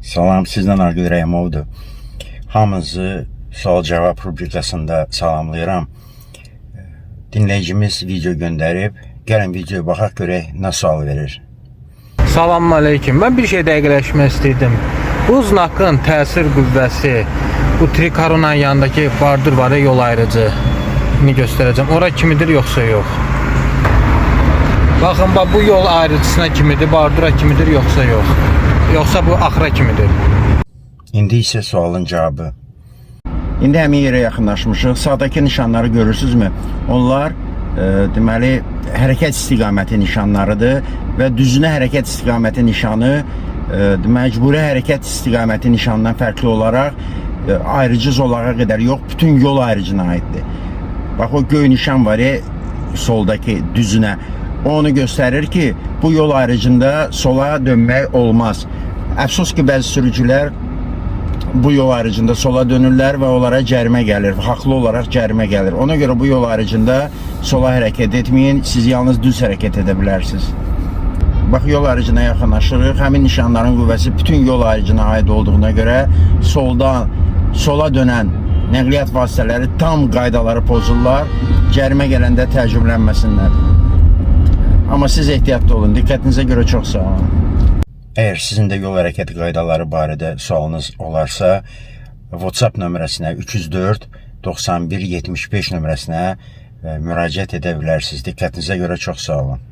Salam, sizdən Aqil Rəhmovdur. Hamınızı sual-cavab rubrikasında salamlayıram. Dinləyicimiz video göndərib, gəlin videoya baxaq görək nə sual verir. Salam aleyküm. Ben bir şey dəqiqləşmək istəyirdim. Bu znakın təsir qüvvəsi bu Trikaronun yanındakı bardır var ya yol ayrıcı. Ni göstərəcəm. Ora kimidir yoxsa yox? Baxın bax bu yol ayrıcısına kimidir, bardura kimidir yoxsa yox? Yoxsa bu axıra kimidir? İndi isə sualın cavabı. İndi həmin yerə yaxınlaşmışıq. Sağdakı nişanları görürsünüzmü? Onlar e, deməli hərəkət istiqaməti nişanlarıdır və düzünə hərəkət istiqaməti nişanı e, məcburi hərəkət istiqaməti nişanından fərqli olaraq e, ayrıcı zolağa qədər yox, bütün yol ayrıcına aiddir. Bax o göy nişan var ya soldakı düzünə. O onu göstərir ki, bu yol ayrıcında sola dönmək olmaz. Əfsus ki, bəzi sürücülər bu yol ayrıcında sola dönürlər və onlara cərimə gəlir. Haqlı olaraq cərimə gəlir. Ona görə bu yol ayrıcında sola hərəkət etməyin. Siz yalnız düz hərəkət edə bilərsiniz. Bax yol ayrıcına yaxınlaşırıq. Həmin nişanların qüvvəsi bütün yol ayrıcına aid olduğuna görə soldan sola dönən nəqliyyat vasitələri tam qaydaları pozurlar. Cərimə gələndə təəccüblənməsinlər. Amma siz ehtiyatlı olun. Diqqətinizə görə çox sağ olun. Əgər sizin də yol hərəkəti qaydaları barədə sualınız olarsa, WhatsApp nömrəsinə 304 91 75 nömrəsinə e, müraciət edə bilərsiniz. Diqqətinizə görə çox sağ olun.